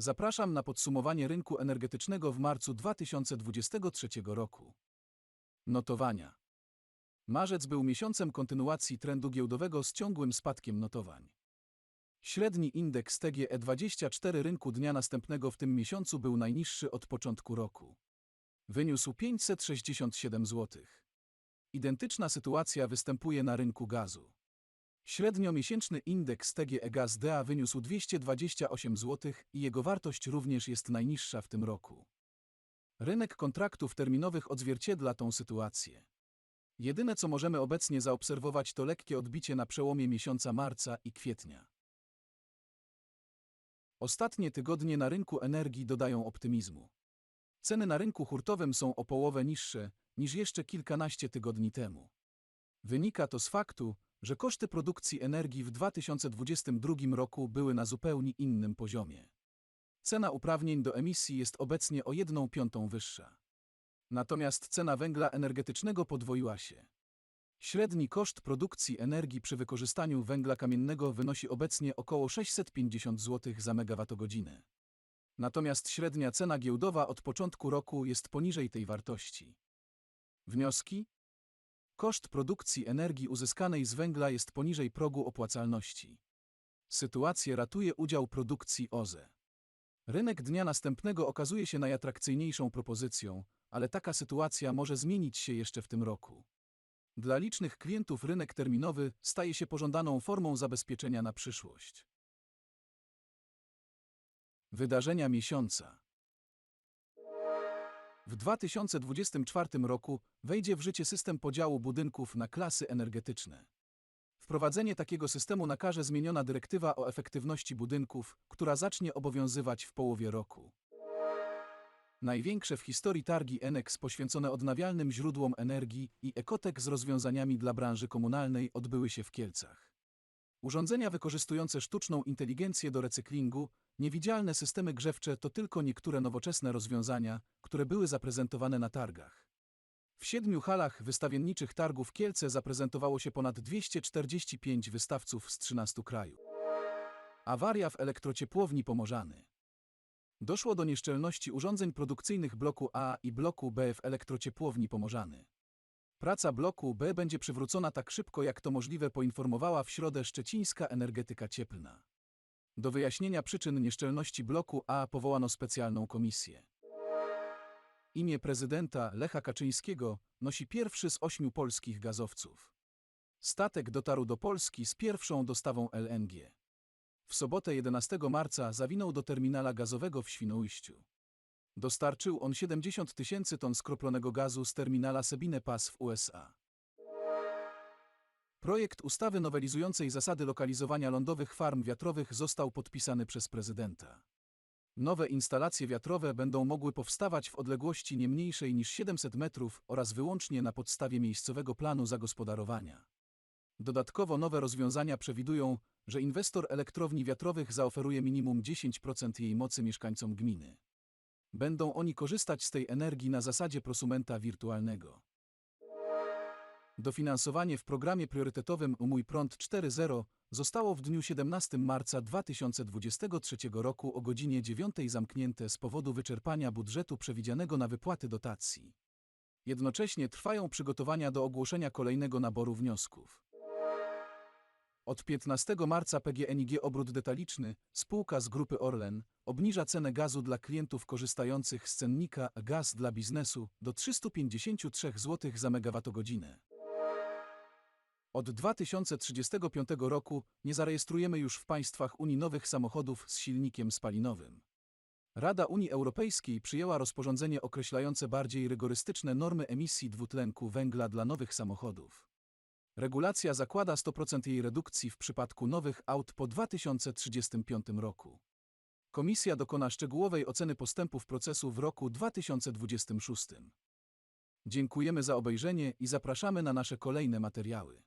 Zapraszam na podsumowanie rynku energetycznego w marcu 2023 roku. Notowania. Marzec był miesiącem kontynuacji trendu giełdowego z ciągłym spadkiem notowań. Średni indeks TGE24 rynku dnia następnego w tym miesiącu był najniższy od początku roku. Wyniósł 567 zł. Identyczna sytuacja występuje na rynku gazu. Średniomiesięczny indeks TGE Gaz DA wyniósł 228 zł i jego wartość również jest najniższa w tym roku. Rynek kontraktów terminowych odzwierciedla tą sytuację. Jedyne co możemy obecnie zaobserwować to lekkie odbicie na przełomie miesiąca marca i kwietnia. Ostatnie tygodnie na rynku energii dodają optymizmu. Ceny na rynku hurtowym są o połowę niższe niż jeszcze kilkanaście tygodni temu. Wynika to z faktu, że koszty produkcji energii w 2022 roku były na zupełnie innym poziomie. Cena uprawnień do emisji jest obecnie o 1 piątą wyższa. Natomiast cena węgla energetycznego podwoiła się. Średni koszt produkcji energii przy wykorzystaniu węgla kamiennego wynosi obecnie około 650 zł za megawattogodzinę. Natomiast średnia cena giełdowa od początku roku jest poniżej tej wartości. Wnioski? Koszt produkcji energii uzyskanej z węgla jest poniżej progu opłacalności. Sytuację ratuje udział produkcji OZE. Rynek dnia następnego okazuje się najatrakcyjniejszą propozycją, ale taka sytuacja może zmienić się jeszcze w tym roku. Dla licznych klientów rynek terminowy staje się pożądaną formą zabezpieczenia na przyszłość. Wydarzenia miesiąca. W 2024 roku wejdzie w życie system podziału budynków na klasy energetyczne. Wprowadzenie takiego systemu nakaże zmieniona dyrektywa o efektywności budynków, która zacznie obowiązywać w połowie roku. Największe w historii targi Enex poświęcone odnawialnym źródłom energii i Ekotek z rozwiązaniami dla branży komunalnej odbyły się w Kielcach. Urządzenia wykorzystujące sztuczną inteligencję do recyklingu, niewidzialne systemy grzewcze to tylko niektóre nowoczesne rozwiązania, które były zaprezentowane na targach. W siedmiu halach wystawienniczych targów Kielce zaprezentowało się ponad 245 wystawców z 13 krajów. Awaria w elektrociepłowni Pomorzany. Doszło do nieszczelności urządzeń produkcyjnych bloku A i bloku B w elektrociepłowni Pomorzany. Praca bloku B będzie przywrócona tak szybko jak to możliwe poinformowała w środę szczecińska energetyka cieplna. Do wyjaśnienia przyczyn nieszczelności bloku A powołano specjalną komisję. Imię prezydenta Lecha Kaczyńskiego nosi pierwszy z ośmiu polskich gazowców. Statek dotarł do Polski z pierwszą dostawą LNG. W sobotę 11 marca zawinął do terminala gazowego w Świnoujściu. Dostarczył on 70 tysięcy ton skroplonego gazu z terminala Sabine Pass w USA. Projekt ustawy nowelizującej zasady lokalizowania lądowych farm wiatrowych został podpisany przez prezydenta. Nowe instalacje wiatrowe będą mogły powstawać w odległości nie mniejszej niż 700 metrów oraz wyłącznie na podstawie miejscowego planu zagospodarowania. Dodatkowo nowe rozwiązania przewidują, że inwestor elektrowni wiatrowych zaoferuje minimum 10% jej mocy mieszkańcom gminy. Będą oni korzystać z tej energii na zasadzie prosumenta wirtualnego. Dofinansowanie w programie priorytetowym Mój Prąd 4.0 zostało w dniu 17 marca 2023 roku o godzinie 9 zamknięte z powodu wyczerpania budżetu przewidzianego na wypłaty dotacji. Jednocześnie trwają przygotowania do ogłoszenia kolejnego naboru wniosków. Od 15 marca PGNiG Obrót Detaliczny, spółka z grupy Orlen, obniża cenę gazu dla klientów korzystających z cennika Gaz dla biznesu do 353 zł za megawattogodzinę. Od 2035 roku nie zarejestrujemy już w państwach Unii nowych samochodów z silnikiem spalinowym. Rada Unii Europejskiej przyjęła rozporządzenie określające bardziej rygorystyczne normy emisji dwutlenku węgla dla nowych samochodów. Regulacja zakłada 100% jej redukcji w przypadku nowych aut po 2035 roku. Komisja dokona szczegółowej oceny postępów procesu w roku 2026. Dziękujemy za obejrzenie i zapraszamy na nasze kolejne materiały.